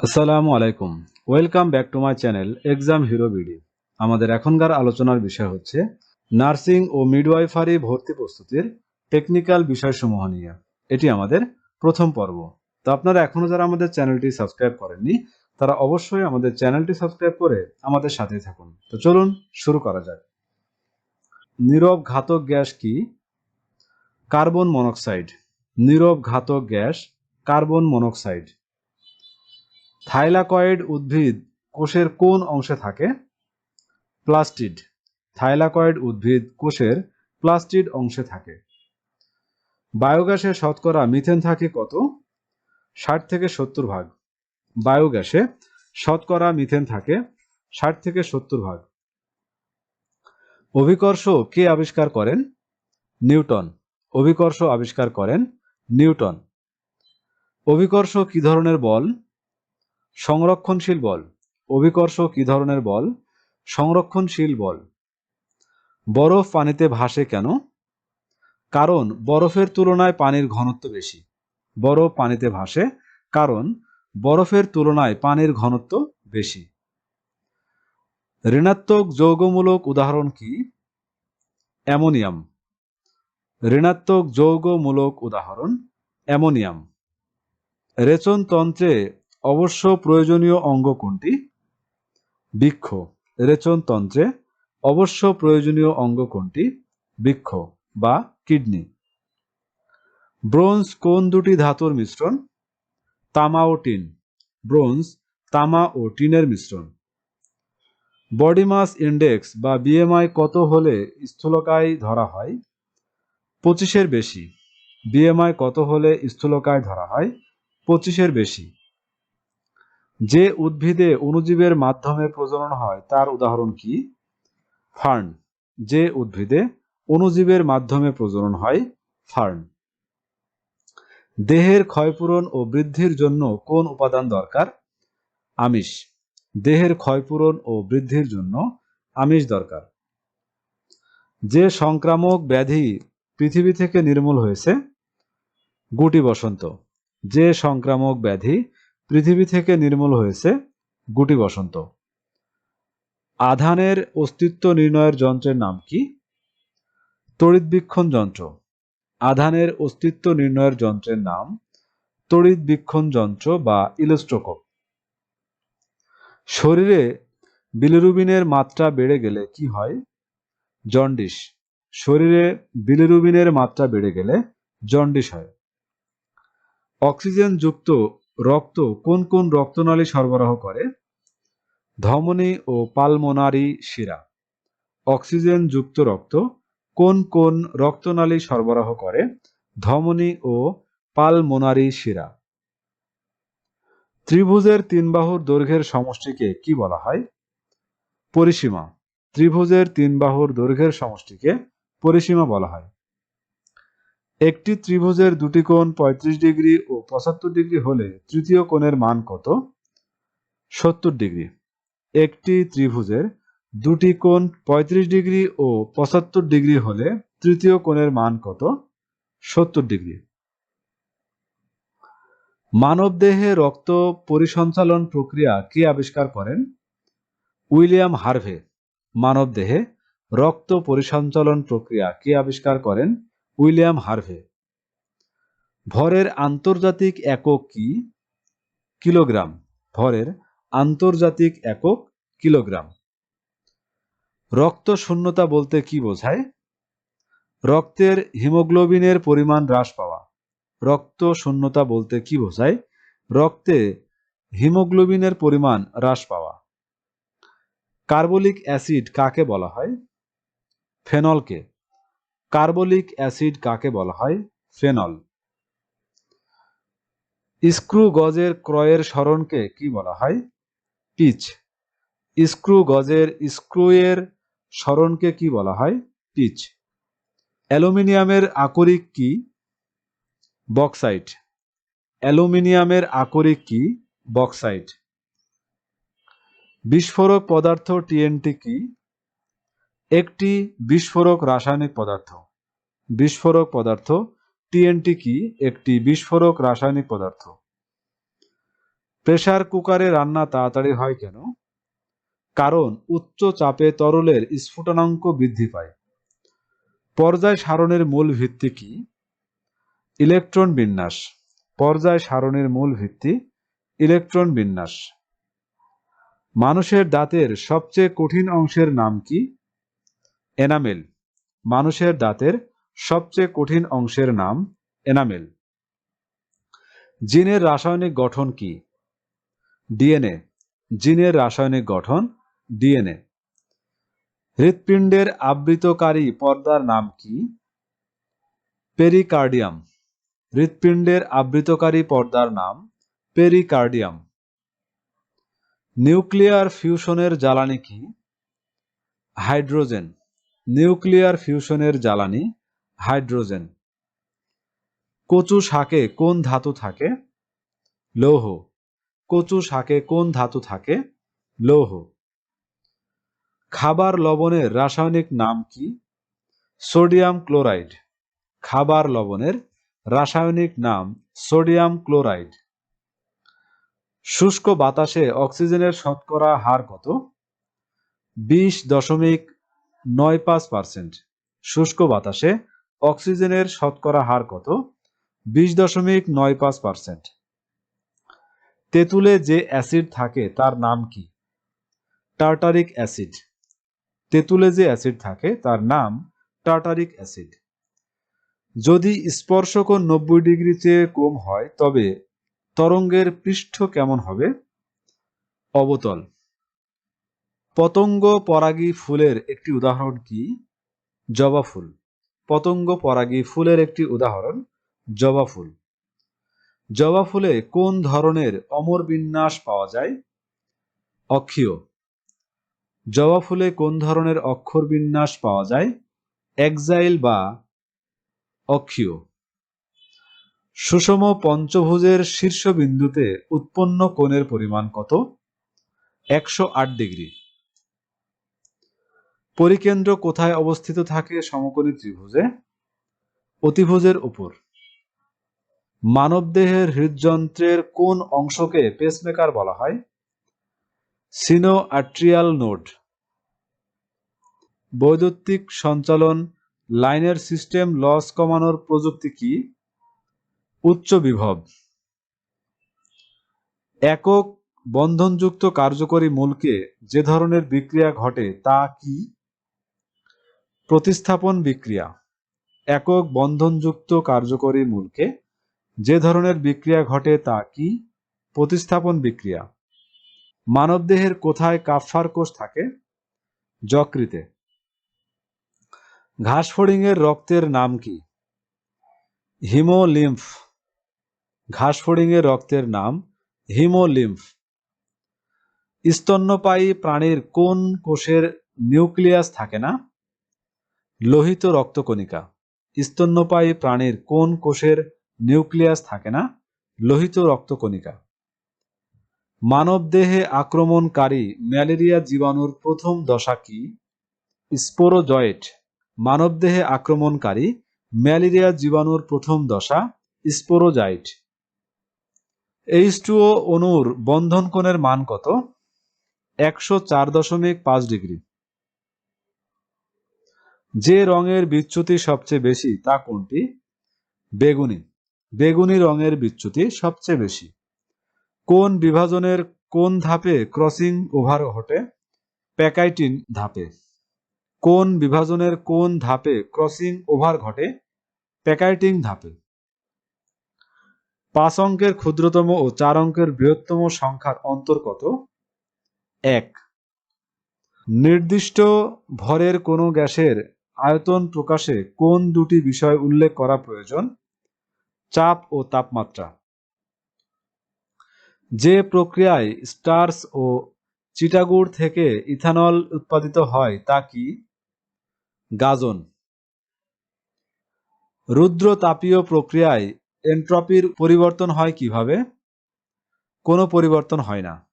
আসসালামু আলাইকুম। Welcome back to my channel exam hero BD আমাদের এখনকার আলোচনার বিষয় হচ্ছে, নার্সিং ও মিডওয়াইফারি ভর্তি প্রস্তুতির টেকনিক্যাল বিষয়সমূহ নিয়ে। এটি আমাদের প্রথম পর্ব। তো আপনারা এখনও যারা আমাদের চ্যানেলটি সাবস্ক্রাইব করেননি, তারা অবশ্যই আমাদের চ্যানেলটি সাবস্ক্রাইব করে আমাদের সাথেই থাকুন। তো চলুন শুরু করা যাক। নীরব ঘাতক গ্যাস কি? Carbon monoxide. নীরব ঘাতক গ্যাস কার্বন মনোক্সাইড। থাইলাকয়েড উদ্ভিদ কোষের কোন অংশে থাকে? প্লাস্টিড। থাইলাকয়েড উদ্ভিদ কোষের প্লাস্টিড অংশে থাকে। বায়োগ্যাসে শতকরা মিথেন থাকে কত? ষাট থেকে সত্তর ভাগ। বায়োগ্যাসে শতকরা মিথেন থাকে ষাট থেকে সত্তর ভাগ। অভিকর্ষ কে আবিষ্কার করেন? নিউটন। অভিকর্ষ আবিষ্কার করেন নিউটন। অভিকর্ষ কি ধরনের বল? সংরক্ষণশীল বল। অভিকর্ষ কি ধরনের বল? সংরক্ষণশীল বল। বরফ পানিতে ভাসে কেন? কারণ বরফের তুলনায় পানির ঘনত্ব বেশি। বরফ পানিতে ভাসে কারণ বরফের তুলনায় পানির ঘনত্ব বেশি। ঋণাত্মক যৌগমূলক উদাহরণ কি? অ্যামোনিয়াম। ঋণাত্মক যৌগমূলক উদাহরণ অ্যামোনিয়াম। রেচনতন্ত্রে অবশ্য প্রয়োজনীয় অঙ্গ কোনটি? বৃক্ষ রেচনতন্ত্রে অবশ্য প্রয়োজনীয় অঙ্গ কোনটি? বৃক্ষ বা কিডনি। ব্রোঞ্জ কোন দুটি ধাতুর মিশ্রণ? তামা ও টিন। ব্রোঞ্জ, তামা ও টিনের মিশ্রণ। বডি মাস ইন্ডেক্স বা বিএমআই কত হলে স্থূলকায় ধরা হয়? পঁচিশের বেশি। বিএমআই কত হলে স্থূলকায় ধরা হয়? পঁচিশের বেশি। যে উদ্ভিদে অণুজীবের মাধ্যমে প্রজনন হয়, তার উদাহরণ কি? ফার্ন। যে উদ্ভিদে অণুজীবের মাধ্যমে প্রজনন হয়, ফার্ন। দেহের ক্ষয়পূরণ ও বৃদ্ধির জন্য কোন উপাদান দরকার? আমিষ। দেহের ক্ষয়পূরণ ও বৃদ্ধির জন্য আমিষ দরকার। যে সংক্রামক ব্যাধি পৃথিবী থেকে নির্মূল হয়েছে, গুটি বসন্ত। যে সংক্রামক ব্যাধি পৃথিবী থেকে নির্মূল হয়েছে গুটি বসন্ত। আধানের অস্তিত্ব নির্ণয়ের যন্ত্রের নাম কি? তড়িৎবীক্ষণ যন্ত্র। আধানের অস্তিত্ব নির্ণয়ের যন্ত্রের নাম তড়িৎবীক্ষণ যন্ত্র বা ইলেকট্রোকোপ শরীরে বিলিরুবিনের মাত্রা বেড়ে গেলে কি হয়? জন্ডিস। শরীরে বিলিরুবিনের মাত্রা বেড়ে গেলে জন্ডিস হয়। অক্সিজেন যুক্ত রক্ত কোন কোন রক্তনালী সরবরাহ করে? ধমনী ও পালমোনারি শিরা। অক্সিজেন যুক্ত রক্ত কোন কোন রক্তনালী সরবরাহ করে? ধমনী ও পালমোনারি শিরা। ত্রিভুজের তিন বাহুর দৈর্ঘ্যের সমষ্টিকে কি বলা হয়? পরিসীমা। ত্রিভুজের তিন বাহুর দৈর্ঘ্যের সমষ্টিকে পরিসীমা বলা হয়। একটি ত্রিভুজের দুটি কোণ পঁয়ত্রিশ ডিগ্রি ও পঁচাত্তর ডিগ্রি হলে তৃতীয় কোণের মান কত? সত্তর ডিগ্রি। একটি ত্রিভুজের দুটি কোণ পঁয়ত্রিশ ডিগ্রি ও পঁচাত্তর ডিগ্রি হলে তৃতীয় কোণের মান কত? সত্তর ডিগ্রি। মানবদেহে রক্ত পরিসঞ্চালন প্রক্রিয়া কি আবিষ্কার করেন? William Harvey. মানবদেহে রক্ত পরিসঞ্চালন প্রক্রিয়া কি আবিষ্কার করেন? William Harvey. ভরের আন্তর্জাতিক একক কি? কিলোগ্রাম। ভরের আন্তর্জাতিক একক কিলোগ্রাম। রক্ত শূন্যতা বলতে কি বোঝায়? রক্তের হিমোগ্লোবিনের পরিমাণ হ্রাস পাওয়া। রক্ত শূন্যতা বলতে কি বোঝায়? রক্তে হিমোগ্লোবিনের পরিমাণ হ্রাস পাওয়া। কার্বলিক অ্যাসিড কাকে বলা হয়? ফেনলকে। কার্বলিক অ্যাসিড কাকে বলা হয়? ফেনল। স্ক্রু গজের ক্রয়ের সরণকে কি বলা হয়? পিচ। স্ক্রু গজের স্ক্রুয়ের সরণকে কি বলা হয়? পিচ। অ্যালুমিনিয়ামের আকরিক কি? বক্সাইট। অ্যালুমিনিয়ামের আকরিক কি? বক্সাইট। বিস্ফোরক পদার্থ টিএনটি কি? একটি বিস্ফোরক রাসায়নিক পদার্থ। বিস্ফোরক পদার্থ, টিএনটি কি? একটি বিস্ফোরক রাসায়নিক পদার্থ। প্রেসার কুকারে রান্না তাড়াতাড়ি হয় কেন? কারণ উচ্চ চাপে তরলের স্ফুটনাঙ্ক বৃদ্ধি পায়। পর্যায় সারণের মূল ভিত্তি কি? ইলেকট্রন বিন্যাস। পর্যায় সারণের মূল ভিত্তি ইলেকট্রন বিন্যাস। মানুষের দাঁতের সবচেয়ে কঠিন অংশের নাম কি? এনামেল, মানুষের দাঁতের সবচেয়ে কঠিন অংশের নাম এনামেল। জিনের রাসায়নিক গঠন কি? ডিএনএ, জিনের রাসায়নিক গঠন ডিএনএ। হৃৎপিণ্ডের আবৃতকারী পর্দার নাম কি? পেরিকার্ডিয়াম, হৃৎপিণ্ডের আবৃতকারী পর্দার নাম পেরিকার্ডিয়াম। নিউক্লিয়ার ফিউশনের জ্বালানি কি? হাইড্রোজেন নিউক্লিয়ার ফিউশনের জ্বালানি, হাইড্রোজেন। কচু শাকে কোন ধাতু থাকে? লৌহ। কচু শাকে কোন ধাতু থাকে? লৌহ। খাবার লবণের রাসায়নিক নাম কি? Sodium chloride. খাবার লবণের রাসায়নিক নাম সোডিয়াম ক্লোরাইড। শুষ্ক বাতাসে অক্সিজেনের শতকরা হার কত? বিশ দশমিক নয় পাঁচ পার্সেন্ট। শুষ্ক বাতাসে অক্সিজেনের শতকরা হার কত? বিশ দশমিক নয় পাঁচ পার্সেন্ট। তেঁতুলে যে অ্যাসিড থাকে, তার নাম কি? Tartaric acid. তেঁতুলে যে অ্যাসিড থাকে, তার নাম টার্টারিক অ্যাসিড। যদি স্পর্শকোণ নব্বই ডিগ্রি চেয়ে কম হয়, তবে তরঙ্গের পৃষ্ঠ কেমন হবে? অবতল। পতঙ্গ পরাগী ফুলের একটি উদাহরণ কি? জবা ফুল। পতঙ্গ পরাগী ফুলের একটি উদাহরণ, জবা ফুল। জবা ফুলে কোন ধরনের অমর বিন্যাস পাওয়া যায়? অক্ষীয়। জবা ফুলে কোন ধরনের অক্ষর বিন্যাস পাওয়া যায়? এক্সাইল বা অক্ষীয়। সুষম পঞ্চভুজের শীর্ষবিন্দুতে উৎপন্ন কোণের পরিমাণ কত? একশো আট ডিগ্রি। পরিকেন্দ্র কোথায় অবস্থিত থাকে সমকোণী ত্রিভুজে? অতিভুজের উপর। মানবদেহের হৃদযন্ত্রের কোন অংশকে পেসমেকার বলা হয়? Sino atrial node. বৈদ্যুতিক সঞ্চালন, লাইনের সিস্টেম লস কমানোর প্রযুক্তি কি? উচ্চ বিভব। একক বন্ধনযুক্ত কার্যকরী মূলকে যে ধরনের বিক্রিয়া ঘটে তা কি? প্রতিস্থাপন বিক্রিয়া, একক বন্ধনযুক্ত কার্যকরী মূলকে, যে ধরনের বিক্রিয়া ঘটে তা কি, প্রতিস্থাপন বিক্রিয়া, মানবদেহের কোথায় কাফার কোষ থাকে, যকৃতে ঘাস ফড়িংয়ের রক্তের নাম কি, হিমোলিম্ফ ঘাস ফড়িংয়ের রক্তের নাম হিমোলিম্ফ, স্তন্যপায়ী প্রাণীর কোন কোষের নিউক্লিয়াস থাকে না লোহিত রক্তকণিকা। স্তন্যপায়ী প্রাণীর কোন কোষের নিউক্লিয়াস থাকে না? লোহিত রক্তকণিকা। মানবদেহে আক্রমণকারী ম্যালেরিয়া জীবাণুর প্রথম দশা কি? স্পোরোজয়েট, মানবদেহে আক্রমণকারী ম্যালেরিয়া জীবাণুর প্রথম দশা স্পোরোজাইট এইচ টুও অণুর বন্ধন কোণের মান কত? একশো চার দশমিক পাঁচ ডিগ্রি। যে রঙের বিচ্যুতি সবচেয়ে বেশি, তা কোনটি? বেগুনি। বেগুনি রঙের বিচ্যুতি সবচেয়ে বেশি। কোন বিভাজনের কোন ধাপে ক্রসিং ওভার ঘটে? প্যাকাইটিন ধাপে। কোন বিভাজনের কোন ধাপে ক্রসিং ওভার ঘটে? প্যাকাইটিং ধাপে। পাঁচ অঙ্কের ক্ষুদ্রতম ও চার অঙ্কের বৃহত্তম সংখ্যার অন্তর কত? এক। নির্দিষ্ট ভরের কোনো গ্যাসের আয়তন প্রকাশে কোন দুটি বিষয় উল্লেখ করা প্রয়োজন? চাপ ও তাপমাত্রা। যে প্রক্রিয়ায় স্টার্স ও চিটাগুড় থেকে ইথানল উৎপাদিত হয় তা কি? গাজন। রুদ্র তাপীয় প্রক্রিয়ায় এন্ট্রপির পরিবর্তন হয় কীভাবে? কোনো পরিবর্তন হয় না।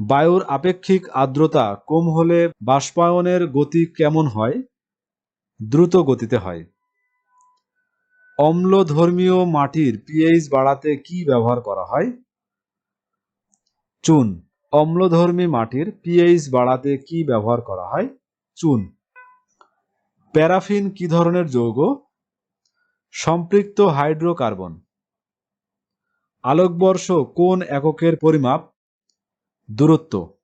বায়ুর আপেক্ষিক আর্দ্রতা কম হলে বাষ্পায়নের গতি কেমন হয়? দ্রুত গতিতে হয়। অম্লধর্মীয় মাটির পিএইচ বাড়াতে কি ব্যবহার করা হয়? চুন। অম্লধর্মী মাটির পিএইচ বাড়াতে কি ব্যবহার করা হয়? চুন। প্যারাফিন কি ধরনের যৌগ? সম্পৃক্ত হাইড্রোকার্বন। আলোকবর্ষ কোন এককের পরিমাপ? দূরত্ব।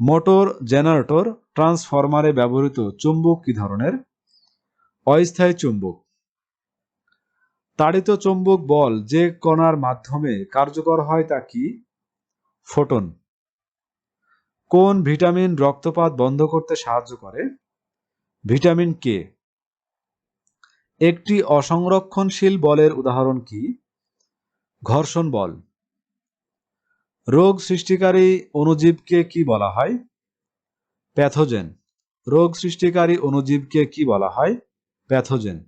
মোটর জেনারেটর ট্রান্সফরমারে ব্যবহৃত চুম্বক কি ধরনের? অস্থায়ী চুম্বক। তাড়িত চুম্বক বল যে কণার মাধ্যমে কার্যকর হয় তা কি? ফোটন। কোন ভিটামিন রক্তপাত বন্ধ করতে সাহায্য করে? Vitamin K? একটি অসংরক্ষণশীল বলের উদাহরণ কি? ঘর্ষণ বল। রোগ সৃষ্টিকারী অণুজীবকে কি বলা হয়? প্যাথোজেন। রোগ সৃষ্টিকারী অণুজীবকে কি বলা হয়? Pathogen.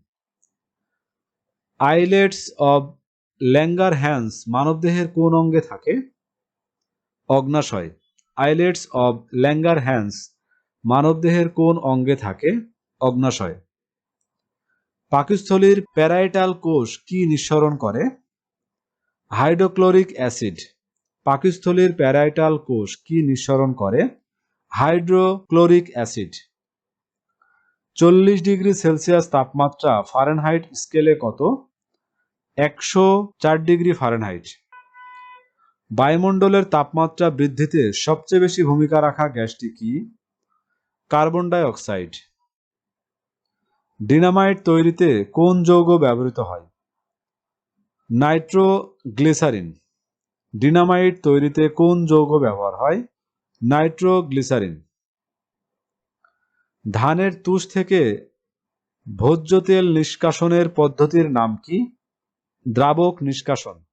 Islets of Langerhans মানবদেহের কোন অঙ্গে থাকে? অগ্নাশয়। আইলেটস অব ল্যাঙ্গার হ্যান্স মানবদেহের কোন অঙ্গে থাকে? অগ্নাশয়। পাকস্থলীর প্যারাইটাল কোষ কি নিঃসরণ করে? Hydrochloric acid. পাকস্থলীর প্যারাইটাল কোষ কি নিঃসরণ করে? Hydrochloric acid. চল্লিশ ডিগ্রি সেলসিয়াস তাপমাত্রা ফারেনহাইট স্কেলে কত? একশো চার ডিগ্রি ফারেনহাইট। বায়ুমণ্ডলের তাপমাত্রা বৃদ্ধিতে সবচেয়ে বেশি ভূমিকা রাখা গ্যাসটি কি? কার্বন ডাই অক্সাইড ডিনামাইট তৈরিতে কোন যৌগ ব্যবহৃত হয়? নাইট্রোগ্লিসারিন। ডিনামাইট তৈরিতে কোন যৌগ ব্যবহার হয়? নাইট্রোগ্লিসারিন। ধানের তুষ থেকে ভোজ্য তেল নিষ্কাশনের পদ্ধতির নাম কি? দ্রাবক নিষ্কাশন।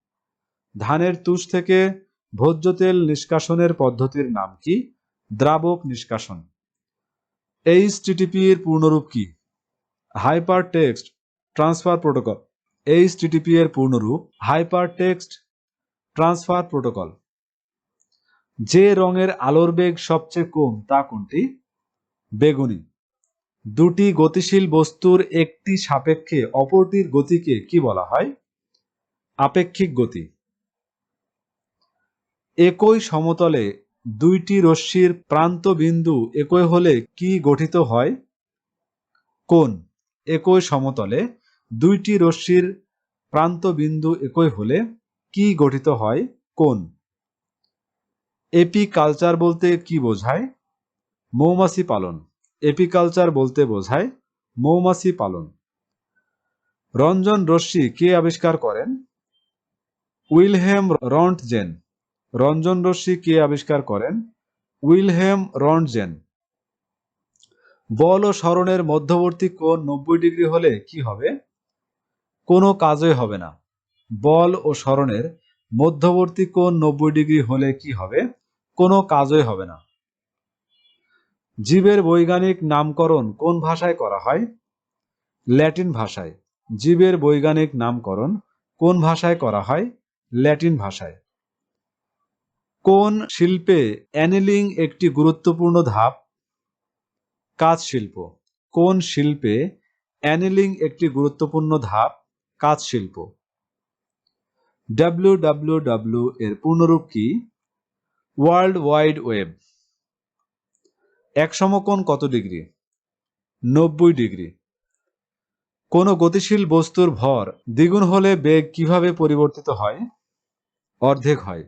ধানের তুষ থেকে ভোজ্য তেল নিষ্কাশনের পদ্ধতির নাম কি? দ্রাবক নিষ্কাশন। এইচটিটিপি এর পূর্ণরূপ কি? Hyper text transfer protocol. HTTP এর পূর্ণরূপ হাইপার টেক্সট ট্রান্সফার প্রোটোকল। যে রঙের আলোর বেগ সবচেয়ে কম, তা কোনটি? বেগুনি। দুটি গতিশীল বস্তুর একটি সাপেক্ষে অপরটির গতিকে কি বলা হয়? আপেক্ষিক গতি। একই সমতলে দুইটি রশ্মির প্রান্ত বিন্দু একই হলে কি গঠিত হয়? কোন একই সমতলে দুইটি রশ্মির প্রান্ত বিন্দু একই হলে কি গঠিত হয়? কোন? এপিকালচার বলতে কি বোঝায়? মৌমাছি পালন। এপিকালচার বলতে বোঝায় মৌমাছি পালন। রঞ্জন রশ্মি কে আবিষ্কার করেন? Wilhelm Roentgen. রঞ্জন রশ্মি কে আবিষ্কার করেন? Wilhelm Röntgen. বল ও স্মরণের মধ্যবর্তী কোণ নব্বই ডিগ্রি হলে কি হবে? কোনো কাজই হবে না। বল ও স্মরণের মধ্যবর্তী কোণ নব্বই ডিগ্রি হলে কি হবে? কোনো কাজই হবে না। জীবের বৈজ্ঞানিক নামকরণ কোন ভাষায় করা হয়? ল্যাটিন ভাষায়। জীবের বৈজ্ঞানিক নামকরণ কোন ভাষায় করা হয়? ল্যাটিন ভাষায়। কোন শিল্পে অ্যানিলিং একটি গুরুত্বপূর্ণ ধাপ? কাজ শিল্প কোন শিল্পে অ্যানিলিং একটি গুরুত্বপূর্ণ ধাপ? কাজ শিল্প ডাব্লিউ এর পূর্ণরূপ কি? ওয়ার্ল্ড ওয়াইড ওয়েব এক সমকোণ কত ডিগ্রি? নব্বই ডিগ্রি। কোনো গতিশীল বস্তুর ভর দ্বিগুণ হলে বেগ কীভাবে পরিবর্তিত হয়? অর্ধেক হয়।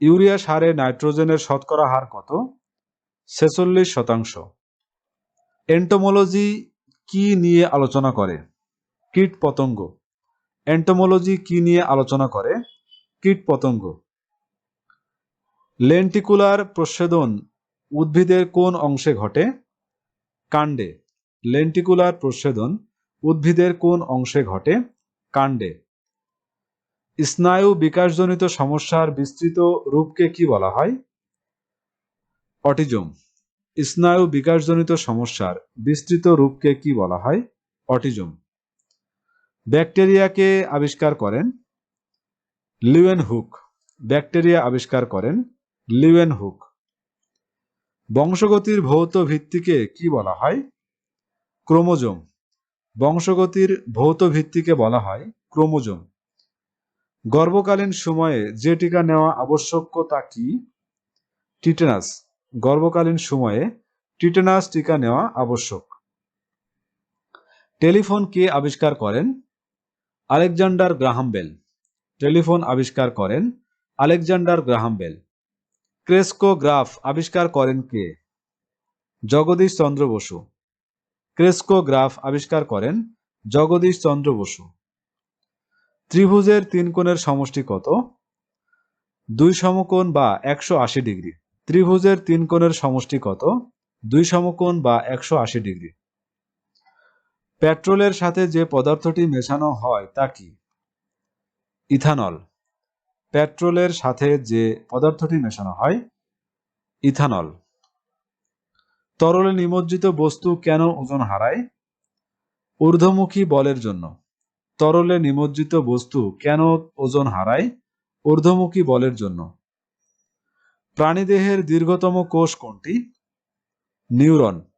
ইউরিয়া সারে নাইট্রোজেনের শতকরা হার কত? ছেচল্লিশ শতাংশ। এন্টোমোলজি কি নিয়ে আলোচনা করে? কীট পতঙ্গ এন্টোমোলজি কি নিয়ে আলোচনা করে? কীট পতঙ্গ। লেন্টিকুলার প্রচ্ছেদন উদ্ভিদের কোন অংশে ঘটে? কাণ্ডে। লেন্টিকুলার প্রচ্ছেদন উদ্ভিদের কোন অংশে ঘটে? কাণ্ডে। স্নায়ু বিকাশজনিত সমস্যার বিস্তৃত রূপকে কি বলা হয়? অটিজম। স্নায়ু বিকাশজনিত সমস্যার বিস্তৃত রূপকে কি বলা হয়? অটিজম। ব্যাকটেরিয়াকে আবিষ্কার করেন লিওয়েন হুক ব্যাকটেরিয়া আবিষ্কার করেন লিওয়েন হুক বংশগতির ভৌত ভিত্তিকে কি বলা হয়? ক্রোমোজোম। বংশগতির ভৌত ভিত্তিকে বলা হয় ক্রোমোজোম। গর্ভকালীন সময়ে যে টিকা নেওয়া আবশ্যক তা কি? টিটেনাস। গর্ভকালীন সময়ে টিটেনাস টিকা নেওয়া আবশ্যক। টেলিফোন কে আবিষ্কার করেন? Alexander Graham bell. টেলিফোন আবিষ্কার করেন আলেকজান্ডার গ্রাহাম বেল। ক্রেস্কোগ্রাফ আবিষ্কার করেন কে? জগদীশ চন্দ্র বসু। ক্রেস্কোগ্রাফ আবিষ্কার করেন জগদীশ চন্দ্র বসু। ত্রিভুজের তিন কোণের সমষ্টি কত? দুই সমকোণ বা একশো আশি ডিগ্রি। ত্রিভুজের তিন কোণের সমষ্টি কত? দুই সমকোণ বা একশো আশি ডিগ্রি। পেট্রোলের সাথে যে পদার্থটি মেশানো হয় তা কি? ইথানল। পেট্রোলের সাথে যে পদার্থটি মেশানো হয়, ইথানল। তরলে নিমজ্জিত বস্তু কেন ওজন হারায়? ঊর্ধ্বমুখী বলের জন্য। তরলে নিমজ্জিত বস্তু কেন ওজন হারায়? ঊর্ধ্বমুখী বলের জন্য। প্রাণীদেহের দীর্ঘতম কোষ কোনটি? নিউরন।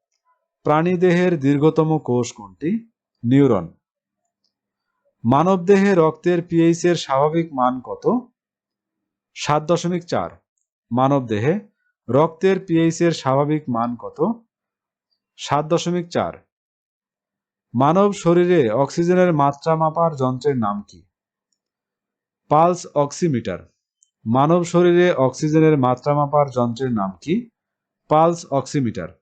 প্রাণীদেহের দীর্ঘতম কোষ কোনটি? নিউরন। মানবদেহে রক্তের পিএইচ এর স্বাভাবিক মান কত? সাত দশমিক চার। মানবদেহে রক্তের পিএইচ এর স্বাভাবিক মান কত? সাত দশমিক চার। মানব শরীরে অক্সিজেনের মাত্রা মাপার যন্ত্রের নাম কি? Pulse oximeter. মানব শরীরে অক্সিজেনের মাত্রা মাপার যন্ত্রের নাম কি? Pulse oximeter.